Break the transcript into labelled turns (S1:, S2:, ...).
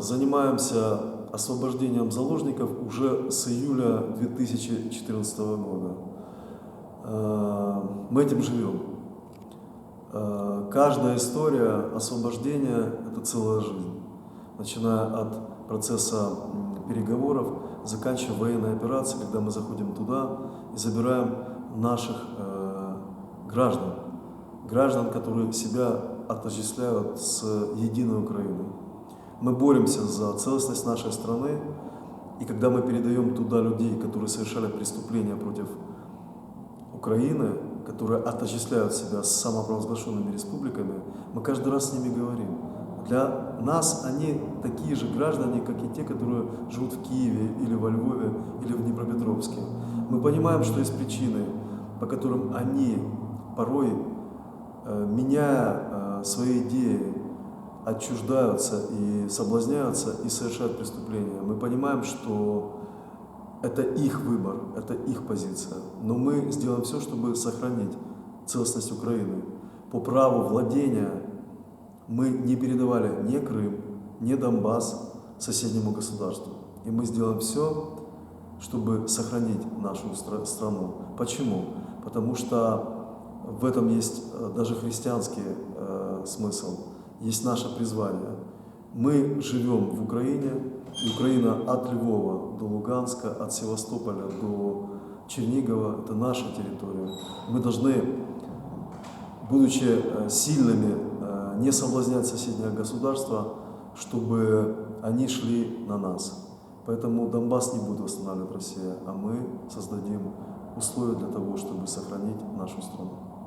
S1: Занимаемся освобождением заложников уже с июля 2014 года. Э, Мы этим живем. Э, Каждая история освобождения – это целая жизнь. Начиная от процесса переговоров, заканчивая военной операцией, когда мы заходим туда и забираем наших э, граждан, граждан, которые себя отождествляют с единой Украиной. Мы боремся за целостность нашей страны, и когда мы передаем туда людей, которые совершали преступления против Украины, которые отождествляют себя с самопровозглашенными республиками, мы каждый раз с ними говорим. Для нас они такие же граждане, как и те, которые живут в Киеве или во Львове или в Днепропетровске. Мы понимаем, что есть причины, по которым они порой, э, меняя э, свои идеи, отчуждаются и соблазняются и совершают преступления. Мы понимаем, что это их выбор, это их позиция. Но мы сделаем все, чтобы сохранить целостность Украины. По праву владения мы не передавали ни Крым, ни Донбасс соседнему государству. И мы сделаем все, чтобы сохранить нашу стра- страну. Почему? Потому что в этом есть э, даже христианский э, смысл, есть наше призвание. Мы живем в Украине, и Украина от Львова до Луганска, от Севастополя до Чернигова – это наша территория. Мы должны, будучи э, сильными, э, не соблазнять соседнее государство, чтобы они шли на нас. Поэтому Донбасс не будет восстанавливать Россия, а мы создадим условия для того, чтобы сохранить нашу страну.